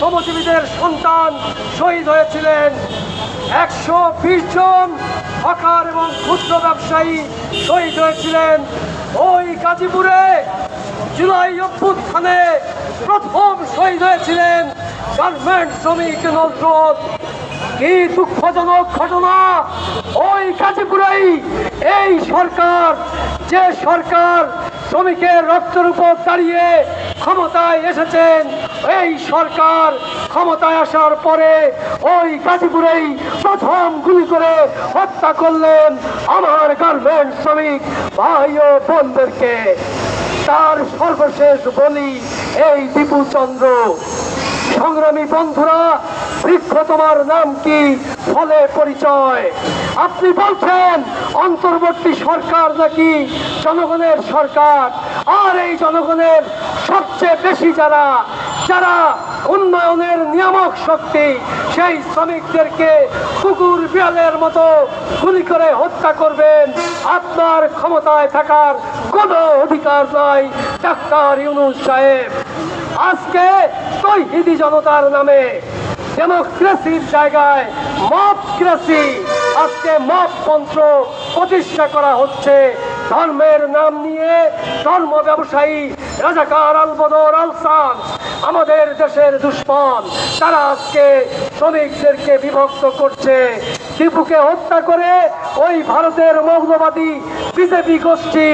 শ্রমজীবীদের সন্তান শহীদ হয়েছিলেন একশো বিশ জন হকার এবং ক্ষুদ্র ব্যবসায়ী শহীদ হয়েছিলেন। ওই গাজীপুরে জুলাই অভ্যুত্থানে প্রথম শহীদ হয়েছিলেন গার্মেন্ট শ্রমিক নজরুল কি দুঃখজনক ঘটনা! ওই গাজীপুরেই এই সরকার, যে সরকার শ্রমিকের রক্তের উপর দাঁড়িয়ে ক্ষমতায় এসেছেন এই সরকার ক্ষমতায় আসার পরে ওই গাজীপুরেই প্রথম গুলি করে হত্যা করলেন আমার গার্মেন্ট শ্রমিক ভাই ও বোনদেরকে। তার সর্বশেষ বলি এই দীপু চন্দ্র। সংগ্রামী বন্ধুরা, বৃক্ষ তোমার নাম কি? ফলে পরিচয়। আপনি বলছেন, অন্তর্বর্তী সরকার নাকি জনগণের সরকার? আর এই জনগণের সবচেয়ে বেশি যারা যারা উন্নয়নের নিয়ামক শক্তি, সেই শ্রমিকদেরকে কুকুর, বিড়ালের মতো গুলি করে হত্যা করবেন। আপনার ক্ষমতায় থাকার কোনো অধিকার নাই, ডাক্তার ইউনুস সাহেব। আজকে তৈহিদি জনতার নামে ডেমোক্রেসির জায়গায় মপক্রেসি, আজকে মপ মন্ত্র প্রতিষ্ঠা করা হচ্ছে। ধর্মের নাম নিয়ে ধর্ম ব্যবসায়ী রাজাকার আল বদর আলসান, আমাদের দেশের দুশ্মন, তারা আজকে শ্রমিকদেরকে বিভক্ত করছে। টিপুকে হত্যা করে ওই ভারতের মৌলবাদী বিজেপি গোষ্ঠী,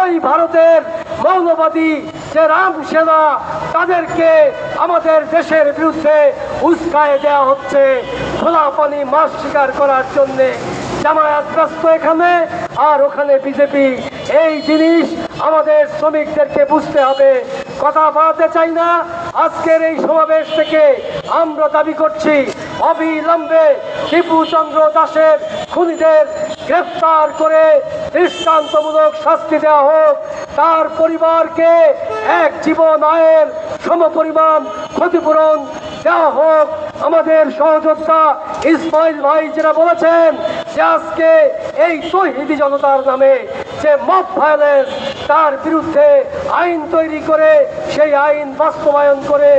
ওই ভারতের মৌলবাদী যে রাম সেনা, তাদেরকে আমাদের দেশের বিরুদ্ধে উস্কায় দেওয়া হচ্ছে। খোলা পানি মাছ শিকার করার জন্যে জামায়াত ব্যস্ত এখানে, আর ওখানে বিজেপি এই জিনিস আমাদের শ্রমিকদেরকে বুঝতে হবে। কথা বাড়াতে চাই না, আজকের এই সমাবেশ থেকে আমরা দাবি করছি, অবিলম্বে চন্দ্র দাসের খুনিদের গ্রেফতার করে দৃষ্টান্তমূলক শাস্তি দেওয়া হোক। তার পরিবারকে এক জীবন আয়ের সমপরিমাণ ক্ষতিপূরণ দেওয়া হোক। আমাদের সহযোদ্ধা ইসমাইল ভাই যেটা বলেছেন যে আজকে এই শহীদি জনতার নামে যে মব ভায়োলেন্স তার বিরুদ্ধে আইন তৈরি করে, সেই আইন বাস্তবায়ন করে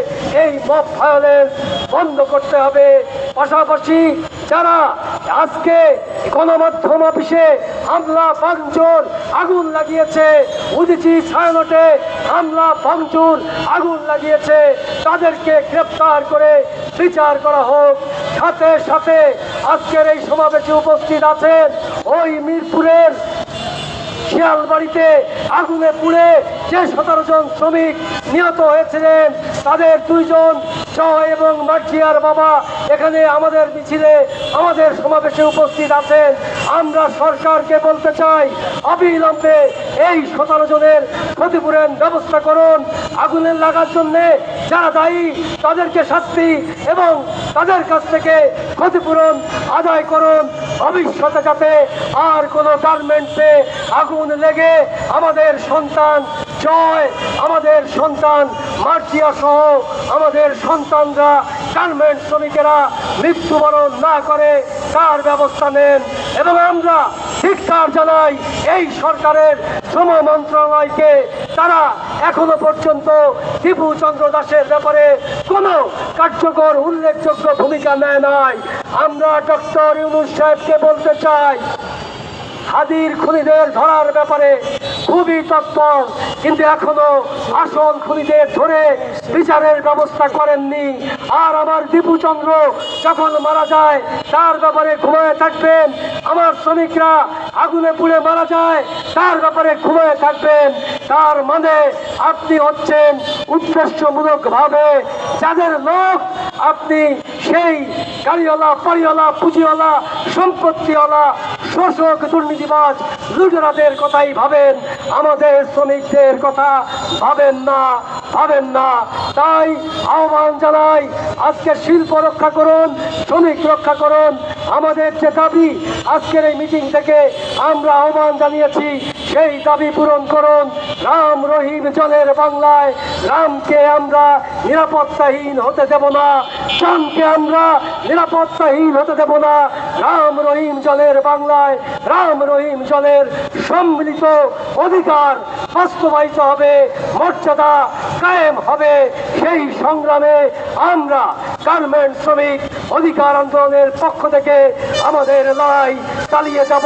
এই মব ভায়োলেন্স বন্ধ করতে হবে। পাশাপাশি যারা আজকে গণমাধ্যম অফিসে হামলা, ভাঙচুর, আগুন লাগিয়েছে, উদিচি ছায়ানটে হামলা, ভাঙচুর, আগুন লাগিয়েছে, তাদেরকে গ্রেপ্তার করে বিচার করা হোক। সাথে সাথে আজকের এই সমাবেশে উপস্থিত আছেন ওই মিরপুরের শিয়ালবাড়িতে আগুনে পুড়ে যে সতেরো জন শ্রমিক নিহত হয়েছিলেন, তাদের দুইজন জয় এবং মার্জিয়ার বাবা এখানে আমাদের মিছিলে, আমাদের সমাবেশে উপস্থিত আছেন। আমরা সরকারকে বলতে চাই, অবিলম্বে এই সতেরো জনের ক্ষতিপূরণ ব্যবস্থা করুন আগুনের লাগার জন্যে যারা দায়ী, তাদেরকে শাস্তি এবং তাদের কাছ থেকে ক্ষতিপূরণ আদায় করুন। ভবিষ্যতে যাতে আর কোনো গার্মেন্টসে আগুন লেগে আমাদের সন্তান জয় আমাদের সন্তান মার্জিয়া সহ আমাদের সন্তানরা গার্মেন্ট শ্রমিকেরা মৃত্যুবরণ না করে তার ব্যবস্থা নেন এবং আমরা ধিক্কার জানাই এই সরকারের শ্রম মন্ত্রণালয়কে। তারা এখনও পর্যন্ত টিপু চন্দ্র দাসের ব্যাপারে কোনো কার্যকর উল্লেখযোগ্য ভূমিকা নেয় নাই। আমরা ডক্টর ইউনুস সাহেবকে বলতে চাই, হাদির খুনিদের ধরার ব্যাপারে খুবই তৎপর, কিন্তু এখনও আসল খুনিদের ধরে বিচারের ব্যবস্থা করেননি। আর আমার দীপুচন্দ্র যখন মারা যায়, তার ব্যাপারে ঘুমায় থাকবেন। আমার শ্রমিকরা আগুনে পুড়ে মারা যায়, তার ব্যাপারে ঘুমায় থাকবেন। তার মানে আপনি হচ্ছেন উদ্দেশ্যমূলকভাবে যাদের লোক আপনি সেই গাড়িওয়ালা বাড়িওয়ালা পুঁজিওয়ালা, সম্পত্তিওয়ালা শোষক দুর্নীতিবাজ লুটেরাদের কথাই ভাবেন, আমাদের শ্রমিকদের কথা ভাবেন না ভাবেন না। তাই আহ্বান জানাই, আজকে শিল্প রক্ষা করুন, শ্রমিক রক্ষা করুন। আমাদের যে দাবি, আজকের এই মিটিং থেকে আমরা আহ্বান জানিয়েছি সেই দাবি পূরণ করুন। রাম রহিম জনের বাংলায়, রামকে আমরা নিরাপত্তাহীন হতে দেব না। চানকে আমরা নিরাপত্তাহীন হতে দেব না। রাম রহিম জলের বাংলায়, রাম রহিম জলের সম্মিলিত অধিকার বাস্তবায়িত হবে, মর্যাদা কায়েম হবে। সেই সংগ্রামে আমরা গার্মেন্ট শ্রমিক অধিকার আন্দোলনের পক্ষ থেকে আমাদের লড়াই চালিয়ে যাব।